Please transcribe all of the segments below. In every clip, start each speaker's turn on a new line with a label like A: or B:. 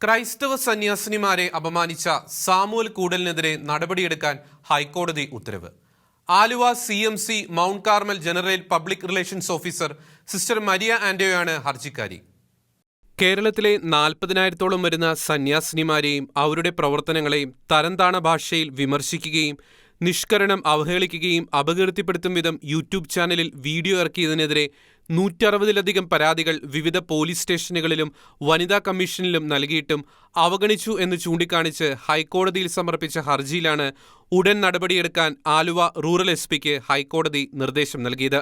A: ക്രൈസ്തവ സന്യാസിനിമാരെ അപമാനിച്ച സാമുവൽ കൂടലിനെതിരെ നടപടിയെടുക്കാൻ ഹൈക്കോടതി ഉത്തരവ്. Aluva C M C mount Carmel general public relations officer sister Maria ആന്റോയാണ് ഹർജിക്കാരി. കേരളത്തിലെ നാൽപ്പതിനായിരത്തോളം വരുന്ന സന്യാസിനിമാരെയും അവരുടെ പ്രവർത്തനങ്ങളെയും തരംതാണ ഭാഷയിൽ വിമർശിക്കുകയും നിഷ്കരണം അവഹേളിക്കുകയും അപകീർത്തിപ്പെടുത്തും വിധം യൂട്യൂബ് ചാനലിൽ വീഡിയോ ഇറക്കിയതിനെതിരെ നൂറ്ററുപതിലധികം പരാതികൾ വിവിധ പോലീസ് സ്റ്റേഷനുകളിലും വനിതാ കമ്മീഷനിലും നൽകിയിട്ടും അവഗണിച്ചു എന്ന് ചൂണ്ടിക്കാണിച്ച് ഹൈക്കോടതിയിൽ സമർപ്പിച്ച ഹർജിയിലാണ് ഉടൻ നടപടിയെടുക്കാൻ ആലുവ റൂറൽ എസ് പിക്ക് ഹൈക്കോടതി നിർദ്ദേശം നൽകിയത്.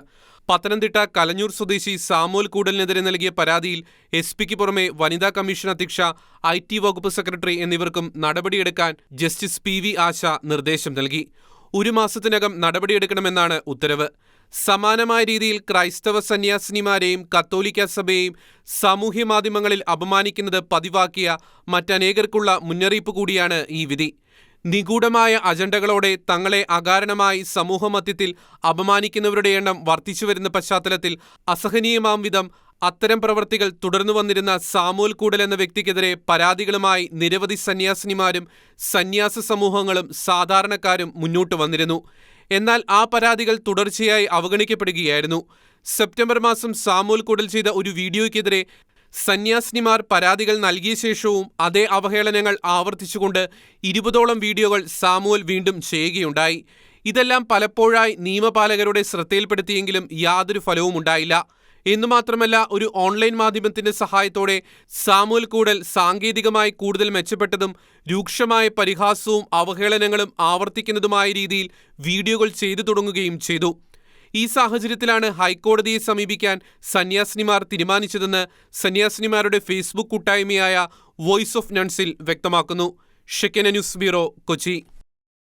A: പത്തനംതിട്ട കലഞ്ഞൂർ സ്വദേശി സാമൂൽ കൂടലിനെതിരെ നൽകിയ പരാതിയിൽ എസ് പിക്ക് പുറമെ വനിതാ കമ്മീഷൻ അധ്യക്ഷ ഐ ടി വകുപ്പ് സെക്രട്ടറി എന്നിവർക്കും നടപടിയെടുക്കാൻ ജസ്റ്റിസ് പി വി ആശ നിർദ്ദേശം നൽകി. ഒരു മാസത്തിനകം നടപടിയെടുക്കണമെന്നാണ് ഉത്തരവ്. സമാനമായ രീതിയിൽ ക്രൈസ്തവ സന്യാസിനിമാരെയും കത്തോലിക്ക സഭയെയും സാമൂഹ്യ മാധ്യമങ്ങളിൽ അപമാനിക്കുന്നത് പതിവാക്കിയ മറ്റനേകർക്കുള്ള മുന്നറിയിപ്പ് കൂടിയാണ് ഈ വിധി. നിഗൂഢമായ അജണ്ടകളോടെ തങ്ങളെ അകാരണമായി സമൂഹമധ്യത്തിൽ അപമാനിക്കുന്നവരുടെ എണ്ണം വർദ്ധിച്ചുവരുന്ന പശ്ചാത്തലത്തിൽ അസഹനീയമാം വിധം അത്തരം പ്രവർത്തികൾ തുടർന്നു വന്നിരുന്ന സാമൂൽ കൂടൽ എന്ന വ്യക്തിക്കെതിരെ പരാതികളുമായി നിരവധി സന്യാസിനിമാരും സന്യാസ സമൂഹങ്ങളും സാധാരണക്കാരും മുന്നോട്ട് വന്നിരുന്നു. എന്നാൽ ആ പരാതികൾ തുടർച്ചയായി അവഗണിക്കപ്പെടുകയായിരുന്നു. സെപ്റ്റംബർ മാസം സാമൂൽ കൂടൽ ചെയ്ത ഒരു വീഡിയോയ്ക്കെതിരെ സന്യാസിനിമാർ പരാതികൾ നൽകിയ ശേഷവും അതേ അവഹേളനങ്ങൾ ആവർത്തിച്ചുകൊണ്ട് ഇരുപതോളം വീഡിയോകൾ സാമുവൽ വീണ്ടും ചെയ്യുകയുണ്ടായി. ഇതെല്ലാം പലപ്പോഴായി നിയമപാലകരുടെ ശ്രദ്ധയിൽപ്പെടുത്തിയെങ്കിലും യാതൊരു ഫലവും ഉണ്ടായില്ല എന്നു മാത്രമല്ല ഒരു ഓൺലൈൻ മാധ്യമത്തിന്റെ സഹായത്തോടെ സാമുവൽ കൂടൽ സാങ്കേതികമായി കൂടുതൽ മെച്ചപ്പെട്ടതും രൂക്ഷമായ പരിഹാസവും അവഹേളനങ്ങളും ആവർത്തിക്കുന്നതുമായ രീതിയിൽ വീഡിയോകൾ ചെയ്തു തുടങ്ങുകയും ചെയ്തു. ഈ സാഹചര്യത്തിലാണ് ഹൈക്കോടതിയെ സമീപിക്കാൻ സന്യാസിനിമാർ തീരുമാനിച്ചതെന്ന് സന്യാസിനിമാരുടെ ഫേസ്ബുക്ക് കൂട്ടായ്മയായ വോയിസ് ഓഫ് നൺസിൽ വ്യക്തമാക്കുന്നു. ഷെക്കന ന്യൂസ് ബ്യൂറോ കൊച്ചി.